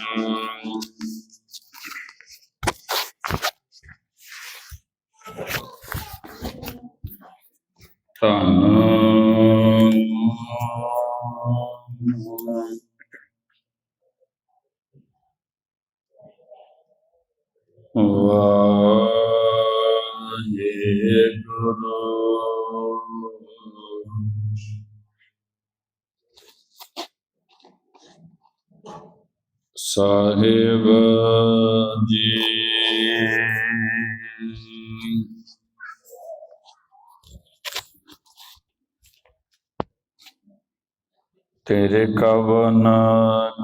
Mm-hmm. Sahib ji ਤੇਰੇ ਕਵਨ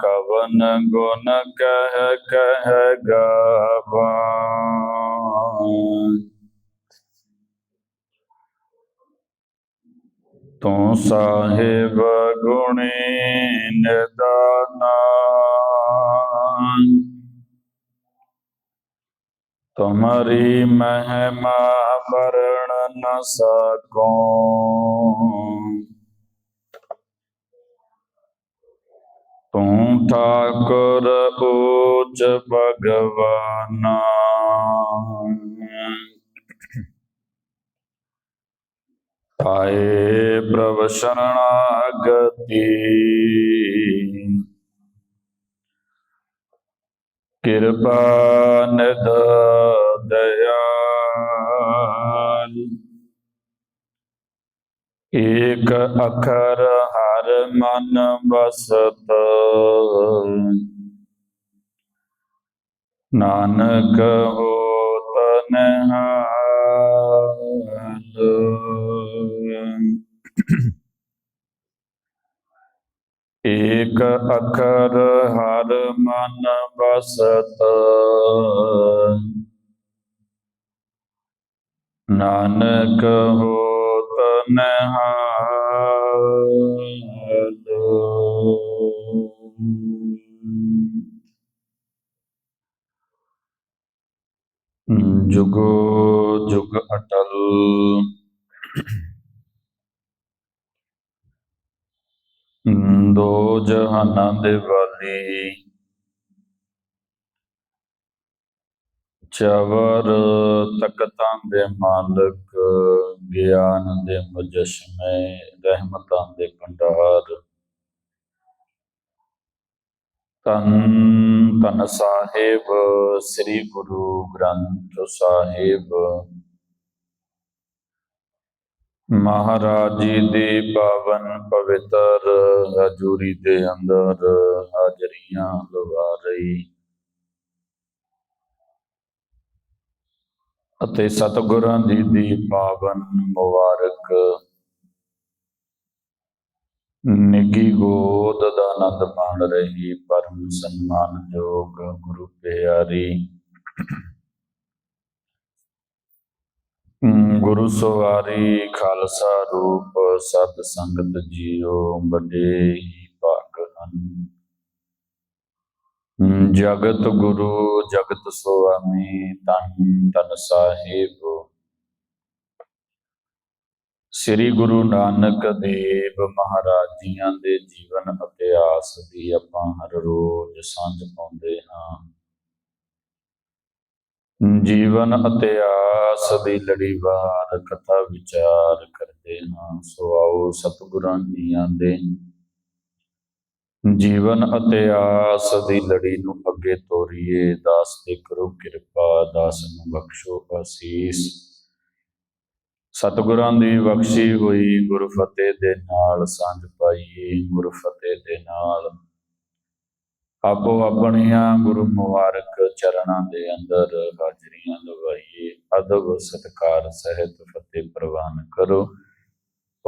ਕਵਨ ਗੁਣ ਕਹਿ ਕਹਿ ਗਾਵਾਂ ਤੂੰ ਸਾਹਿਬ ਗੁਣੀ ਨਿਦਾਨਾ ਤੁਮਰੀ ਮਹਿਮਾ ਵਰਣ ਨ ਸਕੋ। ਤੂੰ ਠਾਕੁਰ ਉੱਚ ਭਗਵਾਨਾ। ਤਾਏ ਪ੍ਰਭ ਸ਼ਰਣਾਗਤੀ। ਕਿਰਪਾ ਨਿਧ ਦਇਆਲ। ਏਕ ਅਖਰ ਹਰ ਮਨ ਬਸਤ ਨਾਨਕ ਹੋਤ ਨਿਹਾਲ। ਏਕ ਅਖਰ ਹਰ ਮਨ ਬਸਤ ਨਾਨਕ ਹੋਤ ਨਿਹਾਲ। ਜੁਗੋ ਜੁਗ ਅਟਲ। ਦੋ ਜਹਾਨਾਂ ਦੇ ਵਾਲੀ। ਚਵਰ ਤਕਤਾਂ ਦੇ ਮਾਲਕ, ਗਿਆਨ ਦੇ ਮੁਜਸ਼ਮੇ, ਰਹਿਮਤਾਂ ਦੇ ਭੰਡਾਰ। ਤਨ ਤਨ ਸਾਹਿਬ, ਸ੍ਰੀ ਗੁਰੂ ਗ੍ਰੰਥ ਸਾਹਿਬ। ਮਹਾਰਾਜ ਜੀ ਦੀ ਪਾਵਨ ਪਵਿੱਤਰ ਹਜ਼ੂਰੀ ਦੇ ਅੰਦਰ ਹਾਜ਼ਰੀਆਂ ਲਵਾ ਰਹੀ। ਅਤੇ ਸਤਿਗੁਰਾਂ ਜੀ ਦੀ ਪਾਵਨ ਮੁਬਾਰਕ। ਨਿੱਗੀ ਗੋਦ ਦਾ ਆਨੰਦ ਮਾਣ ਰਹੀ, ਪਰਮ ਸਨਮਾਨਯੋਗ ਗੁਰੂ ਪਿਆਰੀ। ਗੁਰੂ ਸਵਾਰੀ ਖਾਲਸਾ ਰੂਪ ਸਤ ਸੰਗਤ ਜੀਓ ਵੱਡੇ ਹੀ ਭਾਗ ਹਨ। ਜਗਤ ਗੁਰੂ ਜਗਤ ਸੁਆਮੀ ਤਨ ਤਨ ਸਾਹਿਬ। ਸ੍ਰੀ ਗੁਰੂ ਨਾਨਕ ਦੇਵ ਮਹਾਰਾਜ ਜੀਆਂ ਦੇ ਜੀਵਨ ਇਤਿਹਾਸ ਦੀ ਆਪਾਂ ਹਰ ਰੋਜ਼ ਸਾਂਝ ਪਾਉਂਦੇ ਹਾਂ। ਜੀਵਨ ਇਤਿਹਾਸ ਦੀ ਲੜੀਵਾਰ ਕਥਾ ਵਿਚਾਰ ਕਰਦੇ ਹਾਂ ਸੋ ਆਓ ਸਤਿਗੁਰਾਂ ਜੀਆਂ ਦੇ ਜੀਵਨ ਇਤਿਹਾਸ ਦੀ ਲੜੀ ਨੂੰ ਅੱਗੇ ਤੋਰੀਏ, ਦਾਸ ਤੇ ਕਰੋ ਕਿਰਪਾ, ਦਾਸ ਨੂੰ ਬਖਸ਼ੋ ਅਸੀਸ। ਸਤਿਗੁਰਾਂ ਦੀ ਬਖਸ਼ੀ ਹੋਈ ਗੁਰਫਤਿਹ ਦੇ ਨਾਲ ਸਾਂਝ ਪਾਈਏ, ਗੁਰਫਤਿਹ ਦੇ ਨਾਲ ਆਪੋ ਆਪਣੀਆਂ ਗੁਰੂ ਮੁਬਾਰਕ ਚਰਨਾਂ ਦੇ ਅੰਦਰ ਹਾਜ਼ਰੀਆਂ ਲਵਾਈਏ ਅਦਬ, ਸਤਕਾਰ, ਸਹਿਤ, ਫਤਿਹ ਪ੍ਰਵਾਨ ਕਰੋ।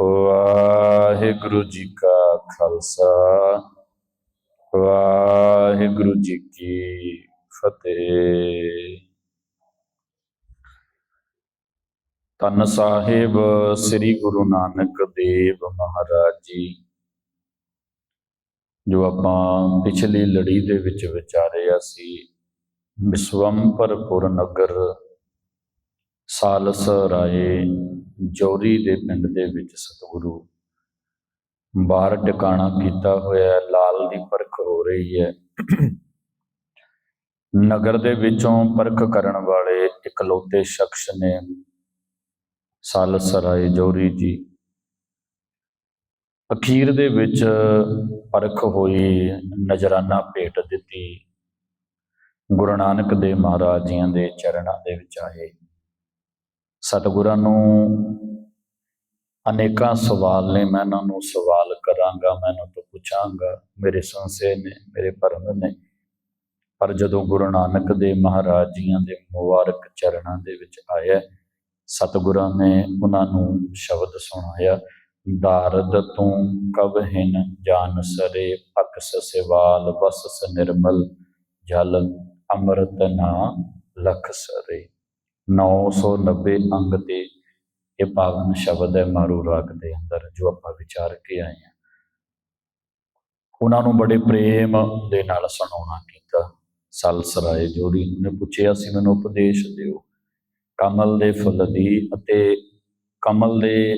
ਵਾਹਿਗੁਰੂ ਜੀ ਕਾ ਖਾਲਸਾ। ਵਾਹਿਗੁਰੂ ਜੀ ਕੀ ਫਤਿਹ। ਤਨ ਸਾਹਿਬ, ਸ੍ਰੀ ਗੁਰੂ ਨਾਨਕ ਦੇਵ ਮਹਾਰਾਜ ਜੀ। ਜੋ ਆਪਾਂ ਪਿਛਲੀ ਲੜੀ ਦੇ ਵਿੱਚ ਵਿਚਾਰਿਆ ਸੀ ਵਿਸ਼ਵੰਪਰਪੁਰ ਨਗਰ ਸਾਲਸ ਰਾਏ, ਜੋਰੀ ਦੇ ਪਿੰਡ ਦੇ ਵਿੱਚ ਸਤਿਗੁਰੂ। ਬਾਹਰ ਟਿਕਾਣਾ ਕੀਤਾ ਹੋਇਆ ਲਾਲ ਦੀ ਪਰਖ ਹੋ ਰਹੀ ਹੈ। ਨਗਰ ਦੇ ਵਿੱਚੋਂ ਪਰਖ ਕਰਨ ਵਾਲੇ ਇਕਲੌਤੇ ਸ਼ਖਸ ਨੇ ਸਾਲਸ ਰਾਏ, ਜੋਰੀ ਜੀ ਅਖੀਰ ਦੇ ਵਿੱਚ ਪਰਖ ਹੋਈ ਨਜ਼ਰਾਨਾ ਭੇਟ ਦਿੱਤੀ। ਗੁਰੂ ਨਾਨਕ ਦੇ ਮਹਾਰਾਜ ਜੀਆਂ ਦੇ ਚਰਨਾਂ ਦੇ ਵਿੱਚ ਆਏ। ਸਤਿਗੁਰਾਂ ਨੂੰ ਅਨੇਕਾਂ ਸਵਾਲ ਨੇ, ਮੈਂ ਇਹਨਾਂ ਨੂੰ ਸਵਾਲ ਕਰਾਂਗਾ, ਮੈਂ ਇਹਨਾਂ ਤੋਂ ਪੁੱਛਾਂਗਾ, ਮੇਰੇ ਸੰਸੇ ਨੇ, ਮੇਰੇ ਪਰਮ ਨੇ। ਪਰ ਜਦੋਂ ਗੁਰੂ ਨਾਨਕ ਦੇ ਮਹਾਰਾਜ ਜੀਆਂ ਦੇ ਮੁਬਾਰਕ ਚਰਨਾਂ ਦੇ ਵਿੱਚ ਆਇਆ, ਸਤਿਗੁਰਾਂ ਨੇ ਉਹਨਾਂ ਨੂੰ ਸ਼ਬਦ ਸੁਣਾਇਆ ਦਾਰਦ ਤੂੰ ਕਬ ਜਾਨ ਸਰੇ? ਅਕਸ ਸਿਵਾਲ ਬਸਸ ਨਿਰਮਲ, ਜਲ ਅੰਮ੍ਰਿਤ ਨਾ ਲਖ ਸਰੇ। 990 ਅੰਗ ਤੇ ਇਹ ਪਾਵਨ ਸ਼ਬਦ ਹੈ ਮਾਰੂ ਰਾਗ ਦੇ ਅੰਦਰ, ਜੋ ਆਪਾਂ ਵਿਚਾਰ ਕੇ ਆਏ ਹਾਂ। ਉਹਨਾਂ ਨੂੰ ਬੜੇ ਪ੍ਰੇਮ ਦੇ ਨਾਲ ਸੁਣਾਉਣਾ ਕੀਤਾ। ਸਲਸਰਾਏ ਜੋੜੀ ਨੇ ਪੁੱਛਿਆ ਸੀ ਮੈਨੂੰ ਉਪਦੇਸ਼ ਦਿਓ। ਕਮਲ ਦੇ ਫੁੱਲ ਦੀ ਅਤੇ ਕਮਲ ਦੇ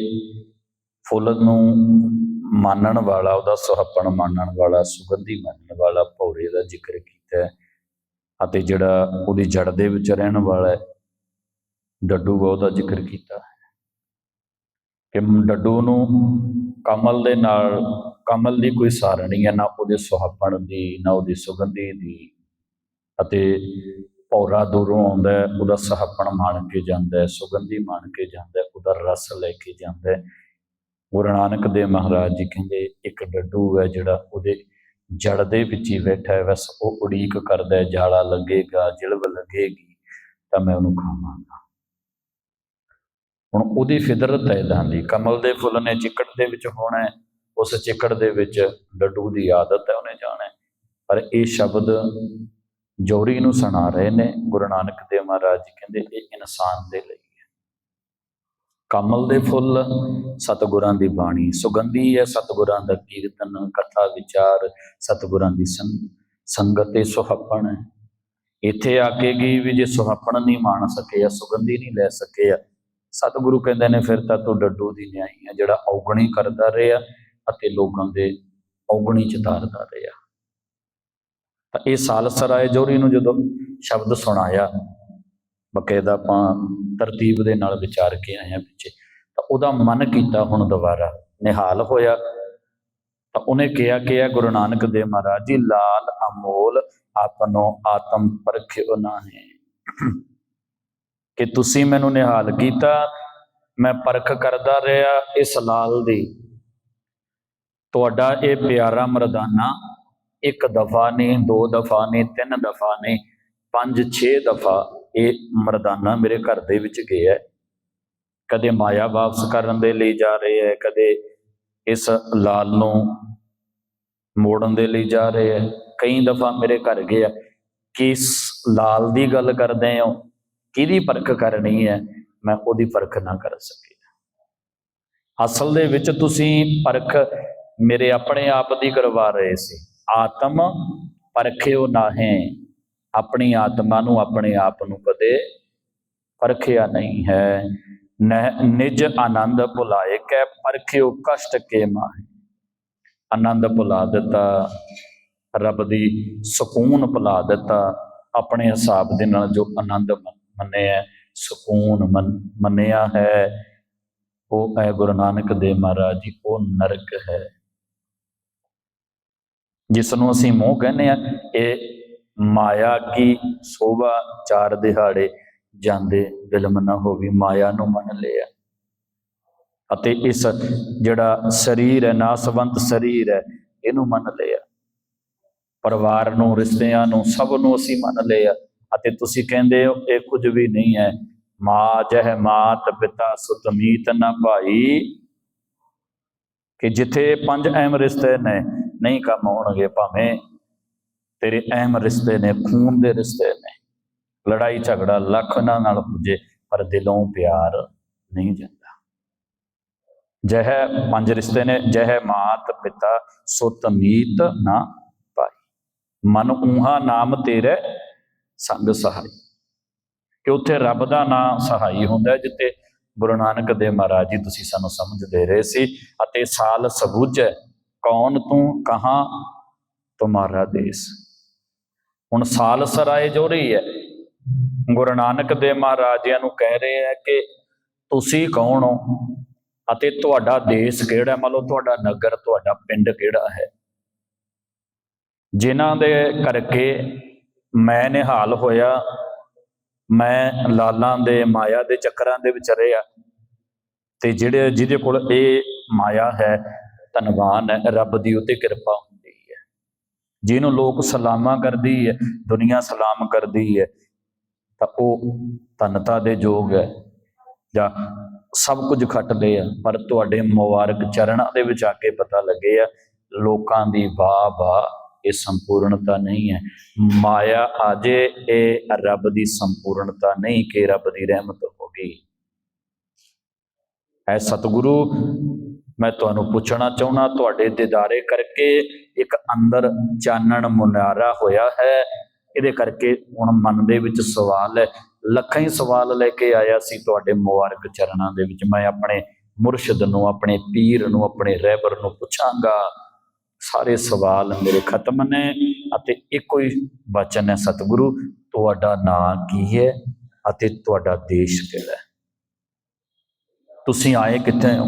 ਫੁੱਲ ਨੂੰ ਮੰਨਣ ਵਾਲਾ, ਉਹਦਾ ਸੁਹੱਪਣ ਮਾਨਣ ਵਾਲਾ, ਸੁਗੰਧੀ ਮਾਨਣ ਵਾਲਾ ਭੌਰੇ ਦਾ ਜ਼ਿਕਰ ਕੀਤਾ ਹੈ ਅਤੇ ਜਿਹੜਾ ਉਹਦੀ ਜੜ ਦੇ ਵਿੱਚ ਰਹਿਣ ਵਾਲਾ ਹੈ, ਡੱਡੂ ਬਹੁ ਦਾ ਜ਼ਿਕਰ ਕੀਤਾ ਹੈ। ਕਿ ਡੱਡੂ ਨੂੰ ਕਮਲ ਦੇ ਨਾਲ, ਕਮਲ ਦੀ ਕੋਈ ਸਾਰਣੀ ਹੈ, ਨਾ ਉਹਦੇ ਸੁਹਾਪਣ ਦੀ, ਨਾ ਉਹਦੀ ਸੁਗੰਧੀ ਦੀ ਅਤੇ ਭੌਰਾ ਦੂਰੋਂ ਆਉਂਦਾ ਉਹਦਾ ਸੁਹੱਪਣ ਮਾਣ ਕੇ ਜਾਂਦਾ ਸੁਗੰਧੀ ਮਾਣ ਕੇ ਜਾਂਦਾ ਉਹਦਾ ਰਸ ਲੈ ਕੇ ਜਾਂਦਾ ਗੁਰੂ ਨਾਨਕ ਦੇਵ ਮਹਾਰਾਜ ਜੀ ਕਹਿੰਦੇ, ਇੱਕ ਡੱਡੂ ਹੈ ਜਿਹੜਾ ਉਹਦੇ ਜੜ ਦੇ ਵਿੱਚ ਹੀ ਬੈਠਾ ਹੈ, ਬਸ ਉਹ ਉਡੀਕ ਕਰਦਾ ਹੈ, ਜਾਲਾ ਲੱਗੇਗਾ, ਜਿਲਬ ਲੱਗੇਗੀ, ਤਾਂ ਮੈਂ ਉਹਨੂੰ ਖਾਵਾਂਗਾ। ਹੁਣ ਉਹਦੀ ਫਿਦਰਤ ਹੈ ਇਦਾਂ ਦੀ, ਕਮਲ ਦੇ ਫੁੱਲ ਨੇ ਚਿੱਕੜ ਦੇ ਵਿੱਚ ਹੋਣਾ ਉਸ ਚਿੱਕੜ ਦੇ ਵਿੱਚ ਡੱਡੂ ਦੀ ਆਦਤ ਹੈ, ਉਹਨੇ ਜਾਣਾ ਪਰ ਇਹ ਸ਼ਬਦ ਜੋਰੀ ਨੂੰ ਸੁਣਾ ਰਹੇ ਨੇ, ਗੁਰੂ ਨਾਨਕ ਦੇਵ ਮਹਾਰਾਜ ਜੀ ਕਹਿੰਦੇ, ਇਹ ਇਨਸਾਨ ਦੇ ਲਈ ਕਮਲ ਦੇ ਫੁੱਲ, ਸਤਿਗੁਰਾਂ ਦੀ ਬਾਣੀ। ਸੁਗੰਧੀ ਹੈ ਸਤਿਗੁਰਾਂ ਦਾ ਕੀਰਤਨ, ਕਥਾ ਵਿਚਾਰ, ਸਤਿਗੁਰਾਂ ਦੀ ਸੰਗ, ਸੰਗਤ ਤੇ ਸੁਹੱਪਣ ਹੈ। ਇੱਥੇ ਆ ਕੇ ਗਈ ਵੀ ਜੇ ਸੁਹਾਪਣ ਨਹੀਂ ਮਾਣ ਸਕੇ ਜਾਂ ਸੁਗੰਧੀ ਨਹੀਂ ਲੈ ਸਕੇ ਆ ਸਤਿਗੁਰੂ ਕਹਿੰਦੇ ਨੇ ਫਿਰ ਤਾਂ ਤੂੰ ਡੱਡੂ ਦੀ ਨਿਆਈ ਹੈ, ਜਿਹੜਾ ਔਗਣੀ ਕਰਦਾ ਰਿਹਾ ਅਤੇ ਲੋਕਾਂ ਦੇ ਔਗਣੀ ਚ ਤਾਰਦਾ ਰਿਹਾ। ਤਾਂ ਇਹ ਸਾਲਸਰਾਏ ਜੋਰੀ ਨੂੰ ਜਦੋਂ ਸ਼ਬਦ ਸੁਣਾਇਆ ਬਕਾਇਦਾ ਆਪਾਂ ਤਰਤੀਬ ਦੇ ਨਾਲ ਵਿਚਾਰ ਕੇ ਆਏ ਹਾਂ ਪਿੱਛੇ। ਤਾਂ ਉਹਦਾ ਮਨ ਕੀਤਾ ਹੁਣ ਦੁਬਾਰਾ, ਨਿਹਾਲ ਹੋਇਆ। ਤਾਂ ਉਹਨੇ ਕਿਹਾ ਕਿ ਇਹ ਗੁਰੂ ਨਾਨਕ ਦੇਵ ਮਹਾਰਾਜ ਜੀ, ਲਾਲ ਅਮੋਲ ਆਪਨੋ ਆਤਮ ਪਰਖਿਓ ਨਾਹੇ ਕਿ ਤੁਸੀਂ ਮੈਨੂੰ ਨਿਹਾਲ ਕੀਤਾ, ਮੈਂ ਪਰਖ ਕਰਦਾ ਰਿਹਾ ਇਸ ਲਾਲ ਦੀ। ਤੁਹਾਡਾ ਇਹ ਪਿਆਰਾ ਮਰਦਾਨਾ ਇੱਕ ਦਫਾ ਨਹੀਂ, ਦੋ ਦਫਾ ਨਹੀਂ, ਤਿੰਨ ਦਫਾ ਨਹੀਂ, ਪੰਜ, ਛੇ ਦਫਾ ਇਹ ਮਰਦਾਨਾ ਮੇਰੇ ਘਰ ਦੇ ਵਿੱਚ ਗਿਆ ਕਦੇ ਮਾਇਆ ਵਾਪਸ ਕਰਨ ਦੇ ਲਈ ਜਾ ਰਹੇ ਹੈ, ਕਦੇ ਇਸ ਲਾਲ ਨੂੰ ਮੋੜਨ ਦੇ ਲਈ ਜਾ ਰਹੇ ਹੈ। ਕਈ ਦਫਾ ਮੇਰੇ ਘਰ ਗਿਆ। ਕਿਸ ਲਾਲ ਦੀ ਗੱਲ ਕਰਦੇ ਹੋ? ਕਿਹਦੀ ਪਰਖ ਕਰਨੀ ਹੈ? ਮੈਂ ਉਹਦੀ ਪਰਖ ਨਾ ਕਰ ਸਕਿਆ। ਅਸਲ ਦੇ ਵਿੱਚ ਤੁਸੀਂ ਪਰਖ ਮੇਰੇ ਆਪਣੇ ਆਪ ਦੀ ਕਰਵਾ ਰਹੇ ਸੀ। ਆਤਮ ਪਰਖਿਓ ਨਾਹੀਂ। ਆਪਣੀ ਆਤਮਾ ਨੂੰ ਆਪਣੇ ਆਪ ਨੂੰ ਕਦੇ ਪਰਖਿਆ ਨਹੀਂ ਹੈ। ਨਹਿ- ਨਿਜ ਆਨੰਦ ਭੁਲਾਏ, ਕੈ ਪਰਖਿਓ ਕਸ਼ਟ ਕੇ ਮਾਹੇ। ਆਨੰਦ ਭੁਲਾ ਦਿੱਤਾ, ਰੱਬ ਦੀ ਸਕੂਨ ਭੁਲਾ ਦਿੱਤਾ, ਆਪਣੇ ਹਿਸਾਬ ਦੇ ਨਾਲ ਜੋ ਆਨੰਦ ਮੰਨਿਆ, ਸਕੂਨ ਮੰਨ- ਮੰਨਿਆ ਹੈ, ਉਹ ਹੈ ਗੁਰੂ ਨਾਨਕ ਦੇਵ ਮਹਾਰਾਜ ਜੀ, ਉਹ ਨਰਕ ਹੈ। ਜਿਸ ਨੂੰ ਅਸੀਂ ਮੋਹ ਕਹਿੰਦੇ ਆ ਇਹ ਮਾਇਆ ਕੀ? ਸੋਭਾ ਚਾਰ ਦਿਹਾੜੇ ਜਾਂਦੇ ਬਿਲਮ ਨਾ ਹੋਵੀ, ਮਾਇਆ ਨੂੰ ਮੰਨ ਲਿਆ। ਅਤੇ ਇਸ ਜਿਹੜਾ ਸਰੀਰ ਹੈ, ਨਾਸਵੰਤ ਸਰੀਰ ਹੈ, ਇਹਨੂੰ ਮੰਨ ਲਿਆ। ਪਰਿਵਾਰ ਨੂੰ, ਰਿਸ਼ਤਿਆਂ ਨੂੰ, ਸਭ ਨੂੰ ਅਸੀਂ ਮੰਨ ਲਿਆ। ਅਤੇ ਤੁਸੀਂ ਕਹਿੰਦੇ ਹੋ, ਇਹ ਕੁਝ ਵੀ ਨਹੀਂ ਹੈ। ਮਾਂ ਜਹ ਮਾਤ ਪਿਤਾ ਸੁਤਮੀਤ ਨਾ ਭਾਈ। ਕਿ ਜਿੱਥੇ ਪੰਜ ਅਹਿਮ ਰਿਸ਼ਤੇ ਨੇ, ਨਹੀਂ ਕੰਮ ਹੋਣਗੇ ਭਾਵੇਂ ਤੇਰੇ ਅਹਿਮ ਰਿਸ਼ਤੇ ਨੇ ਖੂਨ ਦੇ ਰਿਸ਼ਤੇ ਨੇ। ਲੜਾਈ ਝਗੜਾ ਲੱਖ ਉਹਨਾਂ ਨਾਲ ਪੁੱਜੇ ਪਰ ਦਿਲੋਂ ਪਿਆਰ ਨਹੀਂ ਜਾਂਦਾ। ਜਹ ਪੰਜ ਰਿਸ਼ਤੇ ਨੇ ਜਹ ਮਾਤ ਪਿਤਾ ਸੁਤ ਮੀਤ ਨਾ ਪਾਈ। ਮਨ ਊਹਾ ਨਾਮ ਤੇਰੇ ਸੰਗ ਸਹਾਈ। ਕਿ ਉੱਥੇ ਰੱਬ ਦਾ ਨਾਮ ਸਹਾਈ ਹੁੰਦਾ ਹੈ, ਜਿੱਥੇ ਗੁਰੂ ਨਾਨਕ ਦੇਵ ਮਹਾਰਾਜ ਜੀ ਤੁਸੀਂ ਸਾਨੂੰ ਸਮਝ ਦੇ ਰਹੇ ਸੀ ਅਤੇ ਸਾਲ ਸਬੂਜ ਕੌਣ ਤੂੰ ਕਹਾਂ ਤੁਮਾਰਾ ਦੇਸ। ਹੁਣ ਸਾਲ ਸਰਾਏ ਜੋ ਰਹੀ ਹੈ, ਗੁਰੂ ਨਾਨਕ ਦੇਵ ਮਹਾਰਾਜਿਆਂ ਨੂੰ ਕਹਿ ਰਹੇ ਹੈ ਕਿ ਤੁਸੀਂ ਕੌਣ ਹੋ ਅਤੇ ਤੁਹਾਡਾ ਦੇਸ਼ ਕਿਹੜਾ ਮੰਨ ਲਓ ਤੁਹਾਡਾ ਨਗਰ, ਤੁਹਾਡਾ ਪਿੰਡ ਕਿਹੜਾ ਹੈ? ਜਿਨ੍ਹਾਂ ਦੇ ਕਰਕੇ ਮੈਂ ਨਿਹਾਲ ਹੋਇਆ, ਮੈਂ ਲਾਲਾਂ ਦੇ ਮਾਇਆ ਦੇ ਚੱਕਰਾਂ ਦੇ ਵਿੱਚ ਰਿਹਾ ਤੇ ਜਿਹੜੇ ਜਿਹਦੇ ਕੋਲ ਇਹ ਮਾਇਆ ਹੈ, ਧੰਨਵਾਨ ਹੈ, ਰੱਬ ਦੀ ਉਤੇ ਕਿਰਪਾ ਜਿਹਨੂੰ ਲੋਕ ਸਲਾਮਾਂ ਕਰਦੀ ਹੈ, ਦੁਨੀਆ ਸਲਾਮ ਕਰਦੀ ਹੈ, ਤਾਂ ਉਹ ਧਨਤਾ ਦੇ ਯੋਗ ਹੈ। ਜਾਂ ਸਭ ਕੁਝ ਖੱਟ ਲਏ ਆ, ਪਰ ਤੁਹਾਡੇ ਮੁਬਾਰਕ ਚਰਨਾਂ ਦੇ ਵਿੱਚ ਆ ਕੇ ਪਤਾ ਲੱਗੇ ਆ, ਲੋਕਾਂ ਦੀ ਵਾਹ ਵਾਹ ਇਹ ਸੰਪੂਰਨਤਾ ਨਹੀਂ ਹੈ। ਮਾਇਆ ਆਜੇ, ਇਹ ਰੱਬ ਦੀ ਸੰਪੂਰਨਤਾ ਨਹੀਂ ਕਿ ਰੱਬ ਦੀ ਰਹਿਮਤ ਹੋ ਗਈ। ਐ ਸਤਿਗੁਰੂ ਮੈਂ ਤੁਹਾਨੂੰ ਪੁੱਛਣਾ ਚਾਹੁੰਦਾ, ਤੁਹਾਡੇ ਦਿਦਾਰੇ ਕਰਕੇ ਇੱਕ ਅੰਦਰ ਚਾਨਣ ਮੁਨਾਰਾ ਹੋਇਆ ਹੈ। ਇਹਦੇ ਕਰਕੇ ਹੁਣ ਮਨ ਦੇ ਵਿੱਚ ਸਵਾਲ ਹੈ। ਲੱਖਾਂ ਹੀ ਸਵਾਲ ਲੈ ਕੇ ਆਇਆ ਸੀ ਤੁਹਾਡੇ ਮੁਬਾਰਕ ਚਰਨਾਂ ਦੇ ਵਿੱਚ। ਮੈਂ ਆਪਣੇ ਮੁਰਸ਼ਿਦ ਨੂੰ, ਆਪਣੇ ਪੀਰ ਨੂੰ, ਆਪਣੇ ਰਹਿਬਰ ਨੂੰ ਪੁੱਛਾਂਗਾ। ਸਾਰੇ ਸਵਾਲ ਮੇਰੇ ਖਤਮ ਨੇ ਅਤੇ ਇੱਕੋ ਹੀ ਬਚਨ ਹੈ, ਸਤਿਗੁਰੂ, ਤੁਹਾਡਾ ਨਾਂ ਕੀ ਹੈ ਅਤੇ ਤੁਹਾਡਾ ਦੇਸ਼ ਕਿਹੜਾ ਹੈ? ਤੁਸੀਂ ਆਏ ਕਿੱਥੇ ਹੋ?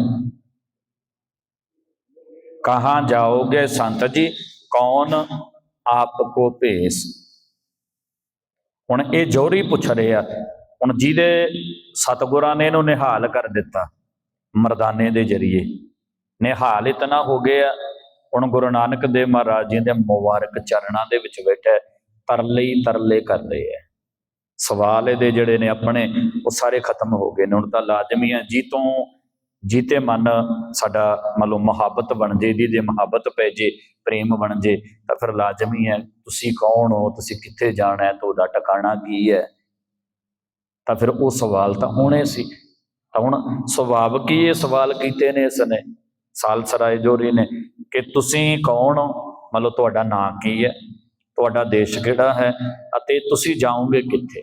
ਕਹਾਂ ਜਾਓਗੇ ਸੰਤ ਜੀ? ਕੌਣ ਆਪ ਕੋ ਭੇਸ? ਹੁਣ ਇਹ ਜੋਰੀ ਪੁੱਛ ਰਿਹਾ ਹੁਣ ਜਿਹਦੇ ਸਤਗੁਰਾਂ ਨੇ ਇਹਨੂੰ ਨਿਹਾਲ ਕਰ ਦਿੱਤਾ, ਮਰਦਾਨੇ ਦੇ ਜਰੀਏ। ਨਿਹਾਲ ਇਤਨਾ ਹੋ ਗਿਆ, ਹੁਣ ਗੁਰੂ ਨਾਨਕ ਦੇਵ ਮਹਾਰਾਜ ਜੀ ਦੇ ਮੁਬਾਰਕ ਚਰਨਾਂ ਦੇ ਵਿੱਚ ਬੈਠਾ ਤਰਲੇ ਹੀ ਤਰਲੇ ਕਰ ਰਹੇ ਹੈ। ਸਵਾਲ ਇਹਦੇ ਜਿਹੜੇ ਨੇ ਆਪਣੇ, ਉਹ ਸਾਰੇ ਖਤਮ ਹੋ ਗਏ ਨੇ। ਹੁਣ ਤਾਂ ਲਾਜ਼ਮੀ ਹੈ, ਜੀ ਤੋਂ ਜੀਤੇ ਮਨ ਸਾਡਾ ਮੰਨ ਲਓ ਮੁਹੱਬਤ ਬਣ ਜੇ ਦੀ ਜੇ ਮੁਹੱਬਤ ਪੈ ਜੇ, ਪ੍ਰੇਮ ਬਣ ਜੇ, ਤਾਂ ਫਿਰ ਲਾਜ਼ਮੀ ਹੈ, ਤੁਸੀਂ ਕੌਣ ਹੋ, ਤੁਸੀਂ ਕਿੱਥੇ ਜਾਣਾ ਹੈ, ਤੁਹਾਡਾ ਟਿਕਾਣਾ ਕੀ ਹੈ? ਤਾਂ ਫਿਰ ਉਹ ਸਵਾਲ ਤਾਂ ਹੋਣੇ ਸੀ। ਤਾਂ ਹੁਣ ਸੁਭਾਵ ਕੀ ਇਹ ਸਵਾਲ ਕੀਤੇ ਨੇ ਇਸ ਨੇ ਸਾਲਸਰਾਏ ਜੋਰੀ ਨੇ, ਕਿ ਤੁਸੀਂ ਕੌਣ ਹੋ? ਮੰਨ ਲਓ ਤੁਹਾਡਾ ਨਾਂ ਕੀ ਹੈ? ਤੁਹਾਡਾ ਦੇਸ਼ ਕਿਹੜਾ ਹੈ? ਅਤੇ ਤੁਸੀਂ ਜਾਓਗੇ ਕਿੱਥੇ?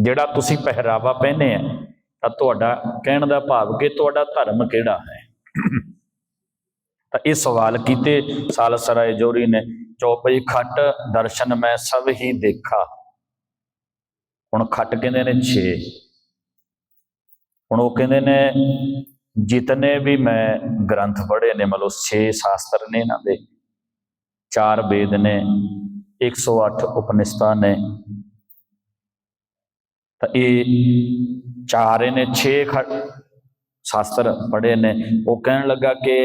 ਜਿਹੜਾ ਤੁਸੀਂ ਪਹਿਰਾਵਾ ਪਹਿਨੇ ਆ ਤਾਂ ਤੁਹਾਡਾ ਕਹਿਣ ਦਾ ਭਾਵ ਕਿ ਤੁਹਾਡਾ ਧਰਮ ਕਿਹੜਾ ਹੈ? ਤਾਂ ਇਹ ਸਵਾਲ ਕੀਤੇ ਸਾਲਸਰਾਏ ਜੋਰੀ ਨੇ ਚੌਪਈ ਖੱਟ ਦਰਸ਼ਨ ਮੈਂ ਸਭ ਹੀ ਦੇਖਾ। ਹੁਣ ਖੱਟ ਕਹਿੰਦੇ ਨੇ 6 ਹੁਣ ਉਹ ਕਹਿੰਦੇ ਨੇ, ਜਿਤਨੇ ਵੀ ਮੈਂ ਗ੍ਰੰਥ ਪੜ੍ਹੇ ਨੇ, ਮਤਲਬ 6 ਸ਼ਾਸਤਰ ਨੇ ਇਹਨਾਂ ਦੇ, ਚਾਰ ਵੇਦ ਨੇ 108 ਉਪਨਿਸ਼ਦਾਂ ਨੇ। ਤਾਂ ਇਹ ਚਾਰ ਨੇ 6 ਸ਼ਾਸਤਰ ਪੜ੍ਹੇ ਨੇ। ਉਹ ਕਹਿਣ ਲੱਗਾ ਕਿ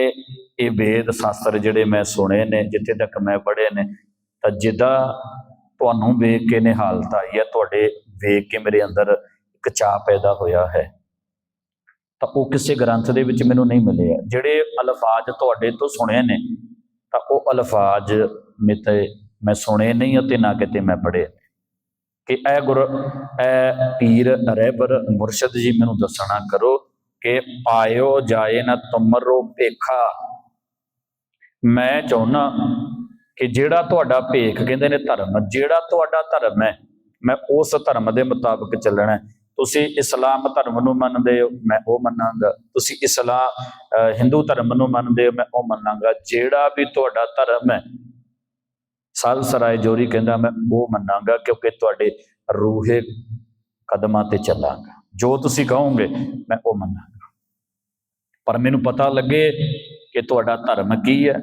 ਇਹ ਵੇਦ ਸ਼ਾਸਤਰ ਜਿਹੜੇ ਮੈਂ ਸੁਣੇ ਨੇ, ਜਿੱਥੇ ਤੱਕ ਮੈਂ ਪੜ੍ਹੇ ਨੇ, ਤਾਂ ਜਿੱਦਾਂ ਤੁਹਾਨੂੰ ਵੇਖ ਕੇ ਨਿਹਾਲਤ ਆਈ ਹੈ, ਤੁਹਾਡੇ ਵੇਖ ਕੇ ਮੇਰੇ ਅੰਦਰ ਇੱਕ ਚਾਹ ਪੈਦਾ ਹੋਇਆ ਹੈ। ਤਾਂ ਉਹ ਕਿਸੇ ਗ੍ਰੰਥ ਦੇ ਵਿੱਚ ਮੈਨੂੰ ਨਹੀਂ ਮਿਲੇ ਆ। ਜਿਹੜੇ ਅਲਫਾਜ਼ ਤੁਹਾਡੇ ਤੋਂ ਸੁਣੇ ਨੇ, ਤਾਂ ਉਹ ਅਲਫਾਜ਼ ਮਿਤੇ ਮੈਂ ਸੁਣੇ ਨਹੀਂ ਅਤੇ ਨਾ ਕਿਤੇ ਮੈਂ ਪੜ੍ਹੇ। ਕਿ ਇਹ ਗੁਰ ਇਹ ਪੀਰ ਰਹਿਬਰ ਮੁਰਸ਼ਦ ਜੀ ਮੈਨੂੰ ਦੱਸਣਾ ਕਰੋ ਕਿ ਪਾਇਓ ਜਾਏ ਨਾ ਤੁਮਰੋ ਭੇਖਾ। ਮੈਂ ਚਾਹੁੰਨਾ ਕਿ ਜਿਹੜਾ ਤੁਹਾਡਾ ਭੇਖ ਕਹਿੰਦੇ ਨੇ ਧਰਮ, ਜਿਹੜਾ ਤੁਹਾਡਾ ਧਰਮ ਹੈ, ਮੈਂ ਉਸ ਧਰਮ ਦੇ ਮੁਤਾਬਕ ਚੱਲਣਾ। ਤੁਸੀਂ ਇਸਲਾਮ ਧਰਮ ਨੂੰ ਮੰਨਦੇ ਹੋ, ਮੈਂ ਉਹ ਮੰਨਾਂਗਾ। ਤੁਸੀਂ ਇਸਲਾਮ ਹਿੰਦੂ ਧਰਮ ਨੂੰ ਮੰਨਦੇ ਹੋ, ਮੈਂ ਉਹ ਮੰਨਾਂਗਾ। ਜਿਹੜਾ ਵੀ ਤੁਹਾਡਾ ਧਰਮ ਹੈ ਸਾਲ ਸਰਾਏ ਜੋਰੀ ਕਹਿੰਦਾ, ਮੈਂ ਉਹ ਮੰਨਾਂਗਾ ਕਿਉਂਕਿ ਤੁਹਾਡੇ ਰੂਹੇ ਕਦਮਾਂ ਤੇ ਚੱਲਾਂਗਾ। ਜੋ ਤੁਸੀਂ ਕਹੋਗੇ ਮੈਂ ਉਹ ਮੰਨਾਂਗਾ। ਪਰ ਮੈਨੂੰ ਪਤਾ ਲੱਗੇ ਕਿ ਤੁਹਾਡਾ ਧਰਮ ਕੀ ਹੈ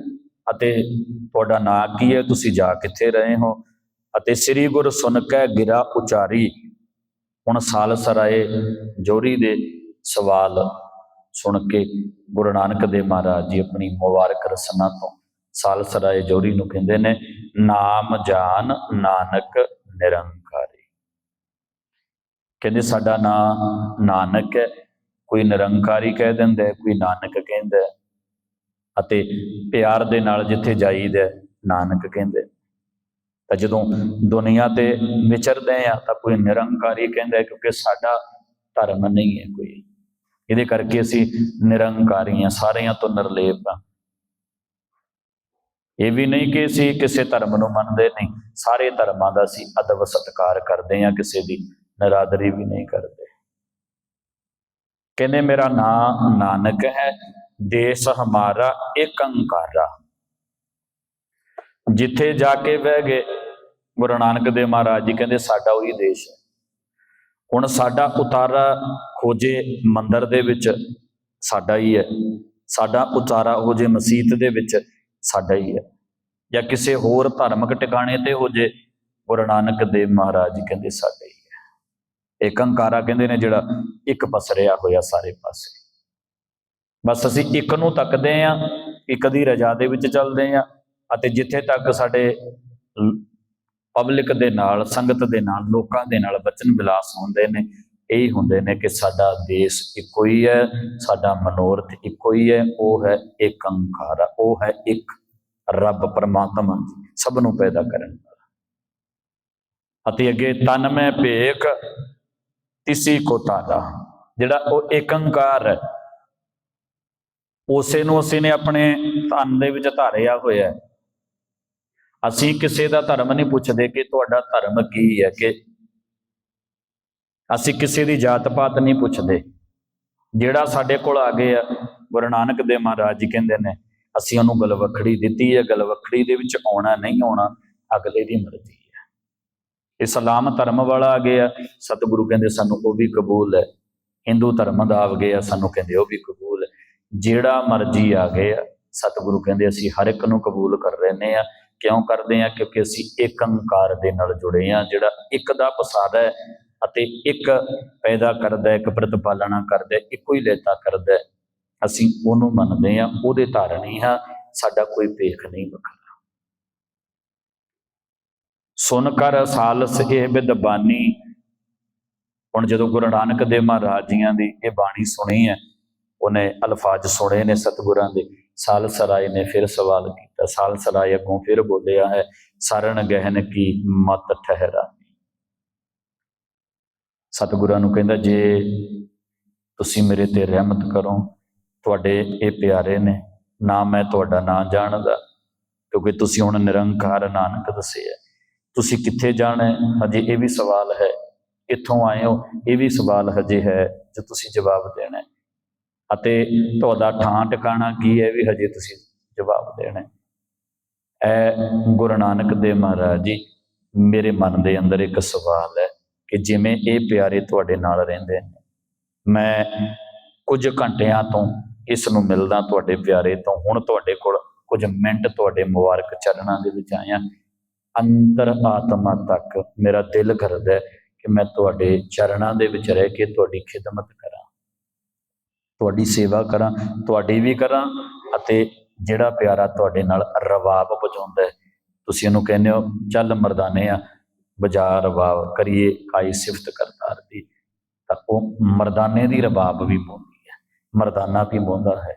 ਅਤੇ ਤੁਹਾਡਾ ਨਾਂ ਕੀ ਹੈ, ਤੁਸੀਂ ਜਾ ਕਿੱਥੇ ਰਹੇ ਹੋ? ਅਤੇ ਸ੍ਰੀ ਗੁਰ ਸੁਨ ਕੇ ਗਿਰਾ ਉਚਾਰੀ। ਹੁਣ ਸਾਲ ਸਰਾਏ ਜੋਰੀ ਦੇ ਸਵਾਲ ਸੁਣ ਕੇ ਗੁਰੂ ਨਾਨਕ ਦੇਵ ਮਹਾਰਾਜ ਜੀ ਆਪਣੀ ਮੁਬਾਰਕ ਰਸਨਾ ਤੋਂ ਸਾਲਸਰਾਏ ਜੋਰੀ ਨੂੰ ਕਹਿੰਦੇ ਨੇ, ਨਾਮ ਜਾਨ ਨਾਨਕ ਨਿਰੰਕਾਰੀ। ਕਹਿੰਦੇ ਸਾਡਾ ਨਾਮ ਨਾਨਕ ਹੈ, ਕੋਈ ਨਿਰੰਕਾਰੀ ਕਹਿ ਦਿੰਦਾ ਕੋਈ ਨਾਨਕ ਕਹਿੰਦਾ ਅਤੇ ਪਿਆਰ ਦੇ ਨਾਲ ਜਿੱਥੇ ਜਾਈਦਾ ਨਾਨਕ ਕਹਿੰਦੇ ਤਾਂ ਜਦੋਂ ਦੁਨੀਆ ਤੇ ਵਿਚਰਦੇ ਆ ਤਾਂ ਕੋਈ ਨਿਰੰਕਾਰੀ ਕਹਿੰਦਾ ਕਿਉਂਕਿ ਸਾਡਾ ਧਰਮ ਨਹੀਂ ਹੈ ਕੋਈ। ਇਹਦੇ ਕਰਕੇ ਅਸੀਂ ਨਿਰੰਕਾਰੀ ਹਾਂ, ਸਾਰਿਆਂ ਤੋਂ ਨਿਰਲੇਪ ਹਾਂ। ਇਹ ਵੀ ਨਹੀਂ ਕਿ ਅਸੀਂ ਕਿਸੇ ਧਰਮ ਨੂੰ ਮੰਨਦੇ ਨਹੀਂ। ਸਾਰੇ ਧਰਮਾਂ ਦਾ ਅਸੀਂ ਅਦਬ ਸਤਿਕਾਰ ਕਰਦੇ ਹਾਂ, ਕਿਸੇ ਦੀ ਨਰਾਦਰੀ ਵੀ ਨਹੀਂ ਕਰਦੇ। ਕਹਿੰਦੇ, ਮੇਰਾ ਨਾਮ ਨਾਨਕ ਹੈ, ਦੇਸ਼ ਹਮਾਰਾ ਏਕ ਅੰਕਾਰਾ। ਜਿੱਥੇ ਜਾ ਕੇ ਬਹਿ ਗਏ, ਗੁਰੂ ਨਾਨਕ ਦੇਵ ਮਹਾਰਾਜ ਜੀ ਕਹਿੰਦੇ, ਸਾਡਾ ਉਹੀ ਦੇਸ਼ ਹੈ। ਹੁਣ ਸਾਡਾ ਉਤਾਰਾ ਖੋਜੇ ਮੰਦਰ ਦੇ ਵਿੱਚ ਸਾਡਾ ਹੀ ਹੈ। ਸਾਡਾ ਉਤਾਰਾ ਹੋ ਜੇ ਮਸਜਿਦ ਦੇ ਵਿੱਚ ਸਾਡਾ ਹੀ ਹੈ। ਜਾਂ ਕਿਸੇ ਹੋਰ ਧਾਰਮਿਕ ਟਿਕਾਣੇ ਤੇ ਹੋ ਜੇ, ਗੁਰੂ ਨਾਨਕ ਦੇਵ ਮਹਾਰਾਜ ਜੀ ਕਹਿੰਦੇ ਸਾਡਾ ਹੀ ਹੈ। ਏਕੰਕਾਰਾ ਕਹਿੰਦੇ ਨੇ ਜਿਹੜਾ ਇੱਕ ਪਸਰਿਆ ਹੋਇਆ ਸਾਰੇ ਪਾਸੇ। ਬਸ ਅਸੀਂ ਇੱਕ ਨੂੰ ਤੱਕਦੇ ਆਂ ਇੱਕ ਦੀ ਰਜਾ ਦੇ ਵਿੱਚ ਚੱਲਦੇ ਆਂ ਅਤੇ ਜਿੱਥੇ ਤੱਕ ਸਾਡੇ ਪਬਲਿਕ ਦੇ ਨਾਲ, ਸੰਗਤ ਦੇ ਨਾਲ, ਲੋਕਾਂ ਦੇ ਨਾਲ ਬਚਨ ਵਿਲਾਸ ਹੁੰਦੇ ਨੇ ਇਹੀ ਹੁੰਦੇ ਨੇ ਕਿ ਸਾਡਾ ਦੇਸ਼ ਇੱਕੋ ਹੀ ਹੈ, ਸਾਡਾ ਮਨੋਰਥ ਇੱਕੋ ਹੀ ਹੈ, ਉਹ ਹੈ ਏਕੰਕਾਰ ਉਹ ਹੈ ਇੱਕ ਰੱਬ ਪਰਮਾਤਮਾ ਸਭ ਨੂੰ ਪੈਦਾ ਕਰਨ ਵਾਲਾ। ਅਤੇ ਅੱਗੇ ਤਨ ਮੈਂ ਭੇਖ ਤਿਸੀ ਕੋ ਤਾਰਾ, ਜਿਹੜਾ ਉਹ ਏਕੰਕਾਰ ਹੈ। ਉਸੇ ਨੂੰ ਅਸੀਂ ਨੇ ਆਪਣੇ ਤਨ ਦੇ ਵਿੱਚ ਧਾਰਿਆ ਹੋਇਆ ਹੈ। ਅਸੀਂ ਕਿਸੇ ਦਾ ਧਰਮ ਨਹੀਂ ਪੁੱਛਦੇ ਕਿ ਤੁਹਾਡਾ ਧਰਮ ਕੀ ਹੈ, ਕਿ ਅਸੀਂ ਕਿਸੇ ਦੀ ਜਾਤ ਪਾਤ ਨਹੀਂ ਪੁੱਛਦੇ। ਜਿਹੜਾ ਸਾਡੇ ਕੋਲ ਆ ਗਏ ਆ, ਗੁਰੂ ਨਾਨਕ ਦੇਵ ਮਹਾਰਾਜ ਜੀ ਕਹਿੰਦੇ ਨੇ, ਅਸੀਂ ਉਹਨੂੰ ਗਲਵਖੜੀ ਦਿੱਤੀ ਹੈ ਗਲਵਖੜੀ ਦੇ ਵਿੱਚ ਆਉਣਾ ਨਹੀਂ ਆਉਣਾ, ਅਗਲੇ ਦੀ ਮਰਜ਼ੀ ਹੈ। ਇਸਲਾਮ ਧਰਮ ਵਾਲਾ ਆ ਗਿਆ, ਸਤਿਗੁਰੂ ਕਹਿੰਦੇ ਸਾਨੂੰ ਉਹ ਵੀ ਕਬੂਲ ਹੈ। ਹਿੰਦੂ ਧਰਮ ਦਾ ਆ ਗਿਆ, ਸਾਨੂੰ ਕਹਿੰਦੇ ਉਹ ਵੀ ਕਬੂਲ ਹੈ। ਜਿਹੜਾ ਮਰਜ਼ੀ ਆ ਗਏ ਆ, ਸਤਿਗੁਰੂ ਕਹਿੰਦੇ ਅਸੀਂ ਹਰ ਇੱਕ ਨੂੰ ਕਬੂਲ ਕਰ ਰਹੇ ਆ ਕਿਉਂ ਕਰਦੇ ਆ ਕਿਉਂਕਿ ਅਸੀਂ ਇੱਕ ਅੰਕਾਰ ਦੇ ਨਾਲ ਜੁੜੇ ਆ ਜਿਹੜਾ ਇੱਕ ਦਾ ਪਸਾਦਾ ਹੈ ਅਤੇ ਇੱਕ ਪੈਦਾ ਕਰਦਾ ਹੈ, ਇੱਕ ਪ੍ਰਤਪਾਲਣਾ ਕਰਦਾ ਹੈ, ਇੱਕੋ ਹੀ ਲੇਤਾ ਕਰਦਾ ਹੈ। ਅਸੀਂ ਉਹਨੂੰ ਮੰਨਦੇ ਆ ਉਹਦੇ ਧਾਰਨੀ ਹਾਂ ਸਾਡਾ ਕੋਈ ਭੇਖ ਨਹੀਂ ਵੱਖਰਾ ਸੁਨ ਕਰ ਸਾਲਸ ਇਹ ਬਿਦਬਾਨੀ ਹੁਣ ਜਦੋਂ ਗੁਰੂ ਨਾਨਕ ਦੇਵ ਮਹਾਰਾਜ ਜੀਆਂ ਦੀ ਇਹ ਬਾਣੀ ਸੁਣੀ ਹੈ ਉਹਨੇ ਅਲਫਾਜ਼ ਸੁਣੇ ਨੇ ਸਤਿਗੁਰਾਂ ਦੇ। ਸਾਲ ਸਰਾਏ ਨੇ ਫਿਰ ਸਵਾਲ ਕੀਤਾ ਸਾਲ ਸਰਾਏ ਅੱਗੋਂ ਫਿਰ ਬੋਲਿਆ ਹੈ ਸਰਣ ਗਹਿਨ ਕੀ ਮਤ ਠਹਿਰਾ। ਸਤਿਗੁਰਾਂ ਨੂੰ ਕਹਿੰਦਾ, ਜੇ ਤੁਸੀਂ ਮੇਰੇ ਤੇ ਰਹਿਮਤ ਕਰੋ, ਤੁਹਾਡੇ ਇਹ ਪਿਆਰੇ ਨੇ, ਨਾ ਮੈਂ ਤੁਹਾਡਾ ਨਾਂ ਜਾਣਦਾ, ਕਿਉਂਕਿ ਤੁਸੀਂ ਹੁਣ ਨਿਰੰਕਾਰ ਨਾਨਕ ਦੱਸਿਆ ਤੁਸੀਂ ਕਿੱਥੇ ਜਾਣਾ ਹਜੇ ਇਹ ਵੀ ਸਵਾਲ ਹੈ। ਕਿੱਥੋਂ ਆਏ ਹੋ? ਇਹ ਵੀ ਸਵਾਲ ਹਜੇ ਹੈ ਜੋ ਤੁਸੀਂ ਜਵਾਬ ਦੇਣਾ ਹੈ। ਅਤੇ ਤੁਹਾਡਾ ਠਾਂ ਟਿਕਾਣਾ ਕੀ ਹੈ ਵੀ ਹਜੇ ਤੁਸੀਂ ਜਵਾਬ ਦੇਣਾ ਹੈ? ਐ ਗੁਰੂ ਨਾਨਕ ਦੇਵ ਮਹਾਰਾਜ ਜੀ, ਮੇਰੇ ਮਨ ਦੇ ਅੰਦਰ ਇੱਕ ਸਵਾਲ ਹੈ। ਕਿ ਜਿਵੇਂ ਇਹ ਪਿਆਰੇ ਤੁਹਾਡੇ ਨਾਲ ਰਹਿੰਦੇ ਨੇ, ਮੈਂ ਕੁਝ ਘੰਟਿਆਂ ਤੋਂ ਇਸ ਨੂੰ ਮਿਲਦਾ ਤੁਹਾਡੇ ਪਿਆਰੇ ਤੋਂ, ਹੁਣ ਤੁਹਾਡੇ ਕੋਲ ਕੁਝ ਮਿੰਟ ਤੁਹਾਡੇ ਮੁਬਾਰਕ ਚਰਨਾਂ ਦੇ ਵਿੱਚ ਆਇਆ। ਅੰਤਰ ਆਤਮਾ ਤੱਕ ਮੇਰਾ ਦਿਲ ਕਰਦਾ ਹੈ ਕਿ ਮੈਂ ਤੁਹਾਡੇ ਚਰਨਾਂ ਦੇ ਵਿੱਚ ਰਹਿ ਕੇ ਤੁਹਾਡੀ ਖਿਦਮਤ ਕਰਾਂ, ਤੁਹਾਡੀ ਸੇਵਾ ਕਰਾਂ, ਤੁਹਾਡੀ ਵੀ ਕਰਾਂ ਅਤੇ ਜਿਹੜਾ ਪਿਆਰਾ ਤੁਹਾਡੇ ਨਾਲ ਰਵਾਬ ਵਜਾਉਂਦਾ ਹੈ, ਤੁਸੀਂ ਇਹਨੂੰ ਕਹਿੰਦੇ ਹੋ, ਚੱਲ ਮਰਦਾਨੇ ਆ ਬਾਜ਼ਾਰ ਰਵਾਬ ਕਰੀਏ ਕਾਈ ਸਿਫਤ ਕਰਤਾਰ ਦੀ। ਤਾਂ ਉਹ ਮਰਦਾਨੇ ਦੀ ਰਬਾਬ ਵੀ ਪਾਉਂਦੀ ਹੈ। ਮਰਦਾਨਾ ਵੀ ਪਾਉਂਦਾ ਹੈ।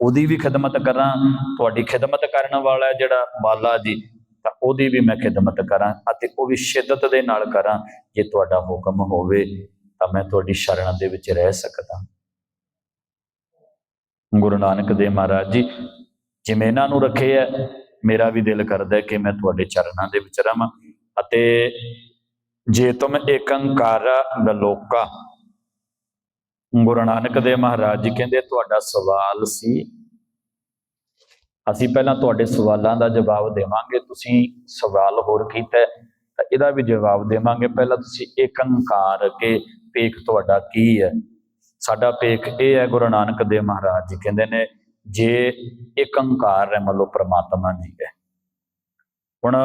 ਉਹਦੀ ਵੀ ਖਿਦਮਤ ਕਰਾਂ, ਤੁਹਾਡੀ ਖਿਦਮਤ ਕਰਨ ਵਾਲਾ ਜਿਹੜਾ ਬਾਲਾ ਜੀ, ਤਾਂ ਉਹਦੀ ਵੀ ਮੈਂ ਖਿਦਮਤ ਕਰਾਂ ਅਤੇ ਉਹ ਵੀ ਸ਼ਿੱਦਤ ਦੇ ਨਾਲ ਕਰਾਂ, ਜੇ ਤੁਹਾਡਾ ਹੁਕਮ ਹੋਵੇ, ਤਾਂ ਮੈਂ ਤੁਹਾਡੀ ਸ਼ਰਨ ਦੇ ਵਿੱਚ ਰਹਿ ਸਕਦਾ। ਗੁਰੂ ਨਾਨਕ ਦੇਵ ਮਹਾਰਾਜ ਜੀ, ਜਿਵੇਂ ਇਹਨਾਂ ਨੂੰ ਰੱਖੇ ਹੈ, ਮੇਰਾ ਵੀ ਦਿਲ ਕਰਦਾ ਕਿ ਮੈਂ ਤੁਹਾਡੇ ਚਰਨਾਂ ਦੇ ਵਿੱਚ ਰਵਾਂ ਅਤੇ ਜੇ ਤੁਮ ਏਕੰਕਾਰ ਬਲੋਕਾ, ਗੁਰੂ ਨਾਨਕ ਦੇਵ ਮਹਾਰਾਜ ਜੀ ਕਹਿੰਦੇ ਤੁਹਾਡਾ ਸਵਾਲ ਸੀ। ਅਸੀਂ ਪਹਿਲਾਂ ਤੁਹਾਡੇ ਸਵਾਲਾਂ ਦਾ ਜਵਾਬ ਦੇਵਾਂਗੇ, ਤੁਸੀਂ ਸਵਾਲ ਹੋਰ ਕੀਤਾ ਤਾਂ ਇਹਦਾ ਵੀ ਜਵਾਬ ਦੇਵਾਂਗੇ। ਪਹਿਲਾਂ ਤੁਸੀਂ ਏਕੰਕਾਰ ਕੇ ਪੇਖ ਤੁਹਾਡਾ ਕੀ ਹੈ? ਸਾਡਾ ਪੇਖ ਇਹ ਹੈ, ਗੁਰੂ ਨਾਨਕ ਦੇਵ ਮਹਾਰਾਜ ਜੀ ਕਹਿੰਦੇ ਨੇ, ਜੇ ਏਕੰਕਾਰ ਹੈ ਮੰਨ ਲਓ ਪ੍ਰਮਾਤਮਾ ਜੀ ਹੈ ਹੁਣ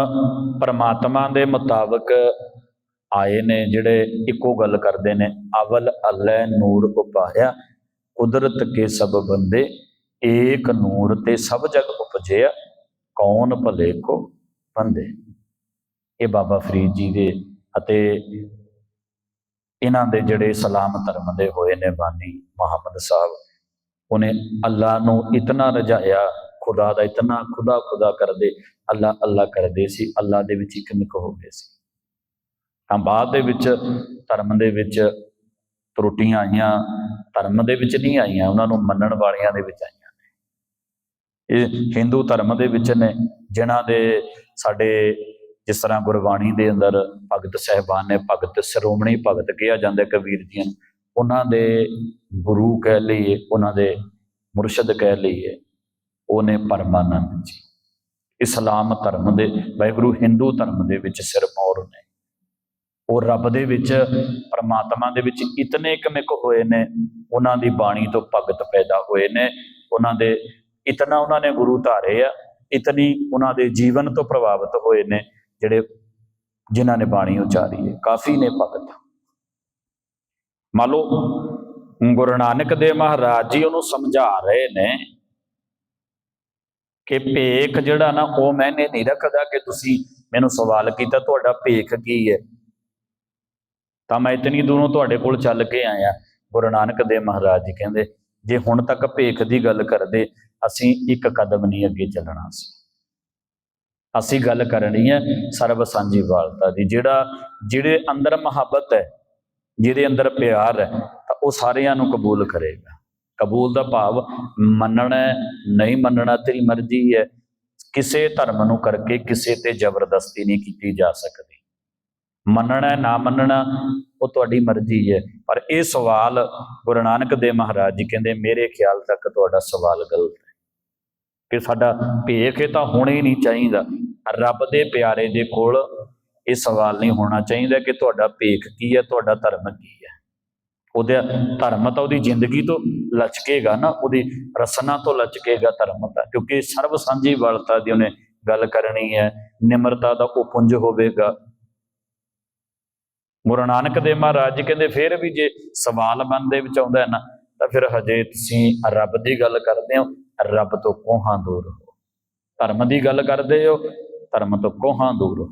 ਪਰਮਾਤਮਾ ਦੇ ਮੁਤਾਬਕ ਆਏ ਨੇ ਜਿਹੜੇ ਇੱਕੋ ਗੱਲ ਕਰਦੇ ਨੇ, ਅਵਲ ਅੱਲੇ ਨੂਰ ਉਪਾਇਆ ਕੁਦਰਤ ਕੇ ਸਭ ਬੰਦੇ, ਏਕ ਨੂਰ ਤੇ ਸਭ ਜਗ ਉਪਜਿਆ, ਕੌਣ ਭਲੇ ਕੋ ਬੰਦੇ। ਇਹ ਬਾਬਾ ਫਰੀਦ ਜੀ ਦੇ ਅਤੇ ਇਹਨਾਂ ਦੇ ਜਿਹੜੇ ਸਲਾਮ ਧਰਮ ਦੇ ਹੋਏ ਨੇ ਬਾਨੀ ਮੁਹੰਮਦ ਸਾਹਿਬ, ਉਹਨੇ ਅੱਲਾ ਨੂੰ ਇਤਨਾ ਰਜਾਇਆ ਖੁਦਾ ਦਾ ਇਤਨਾ ਖੁਦਾ ਖੁਦਾ ਕਰਦੇ, ਅੱਲਾ ਅੱਲਾ ਕਰਦੇ ਸੀ, ਅੱਲਾ ਦੇ ਵਿੱਚ ਇੱਕ ਮਿਕ ਹੋ ਗਏ ਸੀ। ਤਾਂ ਬਾਅਦ ਦੇ ਵਿੱਚ ਧਰਮ ਦੇ ਵਿੱਚ ਤਰੁੱਟੀਆਂ ਆਈਆਂ, ਧਰਮ ਦੇ ਵਿੱਚ ਨਹੀਂ ਆਈਆਂ, ਉਹਨਾਂ ਨੂੰ ਮੰਨਣ ਵਾਲਿਆਂ ਦੇ ਵਿੱਚ ਆਈਆਂ ਨੇ। ਇਹ ਹਿੰਦੂ ਧਰਮ ਦੇ ਵਿੱਚ ਨੇ, ਜਿਨ੍ਹਾਂ ਦੇ ਸਾਡੇ ਜਿਸ ਤਰ੍ਹਾਂ ਗੁਰਬਾਣੀ ਦੇ ਅੰਦਰ ਭਗਤ ਸਹਿਬਾਨ ਨੇ, ਭਗਤ ਸ਼੍ਰੋਮਣੀ ਭਗਤ ਕਿਹਾ ਜਾਂਦਾ ਕਬੀਰ ਜੀ ਨੂੰ, ਉਹਨਾਂ ਦੇ ਗੁਰੂ ਕਹਿ ਲਈਏ, ਉਹਨਾਂ ਦੇ ਮੁਰਸ਼ਿਦ ਕਹਿ ਲਈਏ। ਉਹਨੇ ਪਰਮਾਨੰਦ ਜੀ। ਇਸਲਾਮ ਧਰਮ ਦੇ, ਵਾਹਿਗੁਰੂ ਹਿੰਦੂ ਧਰਮ ਦੇ ਵਿੱਚ ਸਿਰਮੌਰ ਨੇ। ਉਹ ਰੱਬ ਦੇ ਵਿੱਚ, ਪਰਮਾਤਮਾ ਦੇ ਵਿੱਚ ਇਤਨੇ ਕਮਿਕ ਹੋਏ ਨੇ, ਉਹਨਾਂ ਦੀ ਬਾਣੀ ਤੋਂ ਭਗਤ ਪੈਦਾ ਹੋਏ ਨੇ। ਉਹਨਾਂ ਦੇ, ਇਤਨਾ ਉਹਨਾਂ ਨੇ ਗੁਰੂ ਧਾਰੇ ਆ, ਇਤਨੀ ਉਹਨਾਂ ਦੇ ਜੀਵਨ ਤੋਂ ਪ੍ਰਭਾਵਿਤ ਹੋਏ ਨੇ, ਜਿਹੜੇ ਜਿਨ੍ਹਾਂ ਨੇ ਬਾਣੀ ਉਚਾਰੀ ਹੈ। ਕਾਫੀ ਨੇ ਭਗਤ। ਮੰਨ ਲਓ, ਗੁਰੂ ਨਾਨਕ ਦੇਵ ਮਹਾਰਾਜ ਜੀ ਉਹਨੂੰ ਸਮਝਾ ਰਹੇ ਨੇ ਕਿ ਭੇਖ ਜਿਹੜਾ ਨਾ ਉਹ ਮੈਨੇ ਨਹੀਂ ਰੱਖਦਾ ਕਿ ਤੁਸੀਂ ਮੈਨੂੰ ਸਵਾਲ ਕੀਤਾ, ਤੁਹਾਡਾ ਭੇਖ ਕੀ ਹੈ? ਤਾਂ ਮੈਂ ਇਤਨੀ ਦੂਰੋਂ ਤੁਹਾਡੇ ਕੋਲ ਚੱਲ ਕੇ ਆਇਆ। ਗੁਰੂ ਨਾਨਕ ਦੇਵ ਮਹਾਰਾਜ ਜੀ ਕਹਿੰਦੇ, ਜੇ ਹੁਣ ਤੱਕ ਭੇਖ ਦੀ ਗੱਲ ਕਰਦੇ, ਅਸੀਂ ਇੱਕ ਕਦਮ ਨਹੀਂ ਅੱਗੇ ਚੱਲਣਾ ਸੀ। ਅਸੀਂ ਗੱਲ ਕਰਨੀ ਹੈ ਸਰਬ ਸਾਂਝੀ ਵਾਲਤਾ ਦੀ, ਜਿਹੜਾ, ਜਿਹੜੇ ਅੰਦਰ ਮੁਹੱਬਤ ਹੈ, ਜਿਹਦੇ ਅੰਦਰ ਪਿਆਰ ਹੈ, ਤਾਂ ਉਹ ਸਾਰਿਆਂ ਨੂੰ ਕਬੂਲ ਕਰੇਗਾ। ਕਬੂਲ ਦਾ ਭਾਵ ਮੰਨਣਾ ਨਹੀਂ ਮੰਨਣਾ ਤੇਰੀ ਮਰਜ਼ੀ ਹੈ। ਕਿਸੇ ਧਰਮ ਨੂੰ ਕਰਕੇ ਕਿਸੇ ਤੇ ਜ਼ਬਰਦਸਤੀ ਨਹੀਂ ਕੀਤੀ ਜਾ ਸਕਦੀ। ਮੰਨਣਾ ਨਾ ਮੰਨਣਾ ਉਹ ਤੁਹਾਡੀ ਮਰਜ਼ੀ ਹੈ। ਪਰ ਇਹ ਸਵਾਲ ਗੁਰੂ ਨਾਨਕ ਦੇਵ ਮਹਾਰਾਜ ਜੀ ਕਹਿੰਦੇ, ਮੇਰੇ ਖਿਆਲ ਤੱਕ ਤੁਹਾਡਾ ਸਵਾਲ ਗਲਤ ਹੈ। ਕਿ ਸਾਡਾ ਭੇਖ ਇਹ ਤਾਂ ਹੋਣਾ ਹੀ ਨਹੀਂ ਚਾਹੀਦਾ। ਰੱਬ ਦੇ ਪਿਆਰੇ ਦੇ ਕੋਲ ਇਹ ਸਵਾਲ ਨਹੀਂ ਹੋਣਾ ਚਾਹੀਦਾ ਕਿ ਤੁਹਾਡਾ ਭੇਖ ਕੀ ਹੈ, ਤੁਹਾਡਾ ਧਰਮ ਕੀ ਹੈ। ਉਹਦੇ ਧਰਮ ਤਾਂ ਉਹਦੀ ਜ਼ਿੰਦਗੀ ਤੋਂ ਲਚਕੇਗਾ ਨਾ, ਉਹਦੀ ਰਸਨਾ ਤੋਂ ਲਚਕੇਗਾ ਧਰਮ ਤਾਂ, ਕਿਉਂਕਿ ਸਰਬ ਸਾਂਝੀ ਵਾਲਤਾ ਦੀ ਉਹਨੇ ਗੱਲ ਕਰਨੀ ਹੈ, ਨਿਮਰਤਾ ਦਾ ਉਹ ਪੁੰਜ ਹੋਵੇਗਾ। ਗੁਰੂ ਨਾਨਕ ਦੇਵ ਮਹਾਰਾਜ ਜੀ ਕਹਿੰਦੇ, ਫਿਰ ਵੀ ਜੇ ਸਵਾਲ ਮਨ ਦੇ ਵਿੱਚ ਆਉਂਦਾ ਹੈ ਨਾ, ਤਾਂ ਫਿਰ ਹਜੇ ਤੁਸੀਂ ਰੱਬ ਦੀ ਗੱਲ ਕਰਦੇ ਹੋ, ਰੱਬ ਤੋਂ ਕੋਹਾਂ ਦੂਰ ਹੋ ਧਰਮ ਦੀ ਗੱਲ ਕਰਦੇ ਹੋ, ਧਰਮ ਤੋਂ ਕੋਹਾਂ ਦੂਰ ਹੋ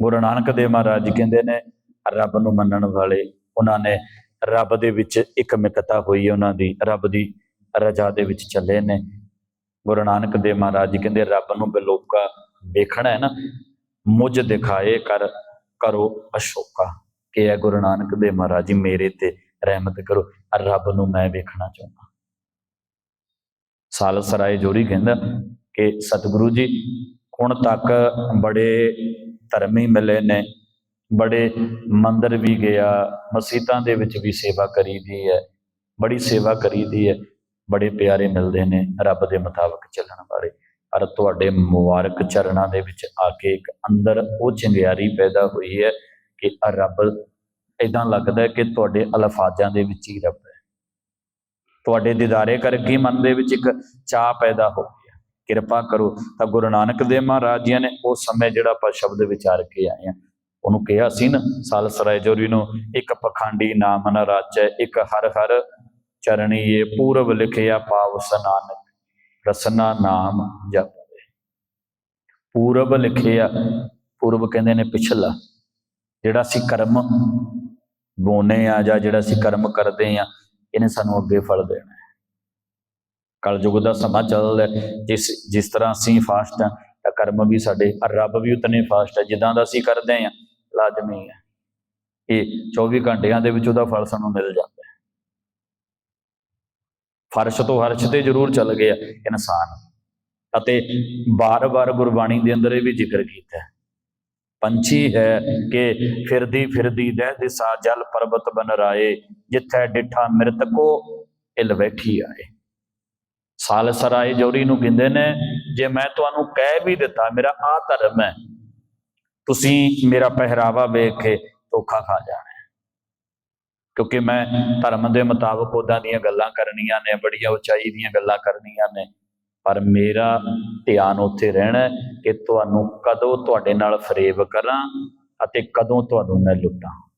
ਗੁਰੂ ਨਾਨਕ ਦੇਵ ਮਹਾਰਾਜ ਜੀ ਕਹਿੰਦੇ ਨੇ, ਰੱਬ ਨੂੰ ਮੰਨਣ ਵਾਲੇ ਉਹਨਾਂ ਨੇ ਰੱਬ ਦੇ ਵਿੱਚ ਇੱਕ ਮਿਕਤਾ ਹੋਈ ਉਹਨਾਂ ਦੀ ਰੱਬ ਦੀ ਰਜਾ ਦੇ ਵਿੱਚ ਚੱਲੇ ਨੇ। ਗੁਰੂ ਨਾਨਕ ਦੇਵ ਮਹਾਰਾਜ ਜੀ ਕਹਿੰਦੇ, ਰੱਬ ਨੂੰ ਬਿਲੋਕਾ ਦੇਖਣਾ ਹੈ ਨਾ, ਮੁਝ ਦਿਖਾਏ ਕਰ, ਕਰੋ ਅਸ਼ੋਕਾ। ਕਿ ਹੈ ਗੁਰੂ ਨਾਨਕ ਦੇਵ ਮਹਾਰਾਜ ਜੀ, ਮੇਰੇ ਤੇ ਰਹਿਮਤ ਕਰੋ, ਰੱਬ ਨੂੰ ਮੈਂ ਵੇਖਣਾ ਚਾਹੁੰਦਾ। ਸਾਲ ਸਰਾਏ ਜੋਰੀ ਕਹਿੰਦਾ ਕਿ ਸਤਿਗੁਰੂ ਜੀ, ਹੁਣ ਤੱਕ ਬੜੇ ਧਰਮੀ ਮਿਲੇ ਨੇ ਬੜੇ ਮੰਦਰ ਵੀ ਗਿਆ ਮਸਜਿਦਾਂ ਦੇ ਵਿੱਚ ਵੀ ਸੇਵਾ ਕਰੀਦੀ ਹੈ, ਬੜੀ ਸੇਵਾ ਕਰੀਦੀ ਹੈ, ਬੜੇ ਪਿਆਰੇ ਮਿਲਦੇ ਨੇ ਰੱਬ ਦੇ ਮੁਤਾਬਕ ਚੱਲਣ ਵਾਲੇ। ਪਰ ਤੁਹਾਡੇ ਮੁਬਾਰਕ ਚਰਨਾਂ ਦੇ ਵਿੱਚ ਆ ਕੇ ਇੱਕ ਅੰਦਰ ਉਹ ਚੰਗਿਆਰੀ ਪੈਦਾ ਹੋਈ ਹੈ ਕਿ ਆਹ ਰੱਬ ਇਦਾਂ ਲੱਗਦਾ ਕਿ ਤੁਹਾਡੇ ਅਲਫਾਜ਼ਾਂ ਦੇ ਵਿੱਚ ਹੀ ਰੱਬ ਹੈ। ਤੁਹਾਡੇ ਦੀਦਾਰੇ ਕਰਕੇ ਮਨ ਦੇ ਵਿੱਚ ਇੱਕ ਚਾਹ ਪੈਦਾ ਹੋ ਗਿਆ ਕਿਰਪਾ ਕਰੋ ਤਾਂ ਗੁਰੂ ਨਾਨਕ ਦੇਵ ਮਹਾਰਾਜ ਜੀ ਨੇ ਉਸ ਸਮੇਂ ਜਿਹੜਾ ਆਪਾਂ ਸ਼ਬਦ ਵਿਚਾਰ ਕੇ ਆਏ ਆ ਉਹਨੂੰ ਕਿਹਾ ਸੀ ਨਾ ਸਾਲਸਰਾਏ ਜੋਰੀ ਨੂੰ, ਇੱਕ ਪਖੰਡੀ ਨਾਮ ਨ ਰਾਚੈ ਇੱਕ ਹਰ ਹਰ ਚਰਣੀਏ ਪੂਰਬ ਲਿਖਿਆ ਪਾਵ ਸਨਾਨਕ, ਰਸਨਾ ਨਾਮ ਜਪਦੇ ਪੂਰਬ ਲਿਖਿਆ, ਪੂਰਬ ਕਹਿੰਦੇ ਨੇ ਪਿਛਲਾ, ਜਿਹੜਾ ਅਸੀਂ ਕਰਮ ਬੋਨੇ ਆ ਜਾਂ ਜਿਹੜਾ ਅਸੀਂ ਕਰਮ ਕਰਦੇ ਆ, ਇਹਨੇ ਸਾਨੂੰ ਅੱਗੇ ਫਲ ਦੇਣਾ ਹੈ। ਕਲਯੁਗ ਦਾ ਸਮਾਂ ਚੱਲ ਜਿਸ ਜਿਸ ਤਰ੍ਹਾਂ ਅਸੀਂ ਫਾਸਟ ਆ, ਤਾਂ ਕਰਮ ਵੀ ਸਾਡੇ, ਰੱਬ ਵੀ ਉਤਨੇ ਫਾਸਟ ਹੈ ਜਿੱਦਾਂ ਦਾ ਅਸੀਂ ਕਰਦੇ ਆ ਲਾਜ਼ਮੀ ਹੈ ਇਹ 24 ਘੰਟਿਆਂ ਦੇ ਵਿੱਚ ਉਹਦਾ ਫਲ ਸਾਨੂੰ ਮਿਲ ਜਾਂਦਾ ਹੈ। ਫਰਸ਼ ਤੋਂ ਹਰਸ਼ ਤੇ ਜ਼ਰੂਰ ਚੱਲ ਗਿਆ ਇਨਸਾਨ। ਅਤੇ ਬਾਰ-ਬਾਰ ਗੁਰਬਾਣੀ ਦੇ ਅੰਦਰ ਇਹ ਵੀ ਜ਼ਿਕਰ ਕੀਤਾ ਹੈ। ਪੰਛੀ ਹੈ ਕਿ ਫਿਰਦੀ ਫਿਰਦੀ ਦਹਿ ਦਿਸਾ ਜਲ ਪਰਬਤ ਬਨ ਰਾਏ, ਜਿੱਥੇ ਡਿਠਾ ਮਿਰਤਕੋ ਇਲ ਬੈਠੀ ਆਏ। ਸਾਲ ਸਰਾਏ ਜੋਰੀ ਨੂੰ ਕਹਿੰਦੇ ਨੇ, ਜੇ ਮੈਂ ਤੁਹਾਨੂੰ ਕਹਿ ਵੀ ਦਿੱਤਾ, ਮੇਰਾ ਆ ਧਰਮ ਹੈ ਤੁਸੀਂ ਮੇਰਾ ਪਹਿਰਾਵਾ ਵੇਖ ਕੇ ਧੋਖਾ ਖਾ ਜਾਣਾ ਕਿਉਂਕਿ ਮੈਂ ਧਰਮ ਦੇ ਮੁਤਾਬਕ ਉਦਾਂ ਦੀਆਂ ਗੱਲਾਂ ਕਰਨੀਆਂ ਨੇ, ਬੜੀਆਂ ਉਚਾਈ ਦੀਆਂ ਗੱਲਾਂ ਕਰਨੀਆਂ ਨੇ। ਪਰ ਮੇਰਾ ਧਿਆਨ ਉੱਥੇ ਰਹਿਣਾ ਕਿ ਤੁਹਾਨੂੰ ਕਦੋਂ ਤੁਹਾਡੇ ਨਾਲ ਫਰੇਬ ਕਰਾਂ ਅਤੇ ਕਦੋਂ ਤੁਹਾਨੂੰ ਮੈਂ ਲੁੱਟਾਂ।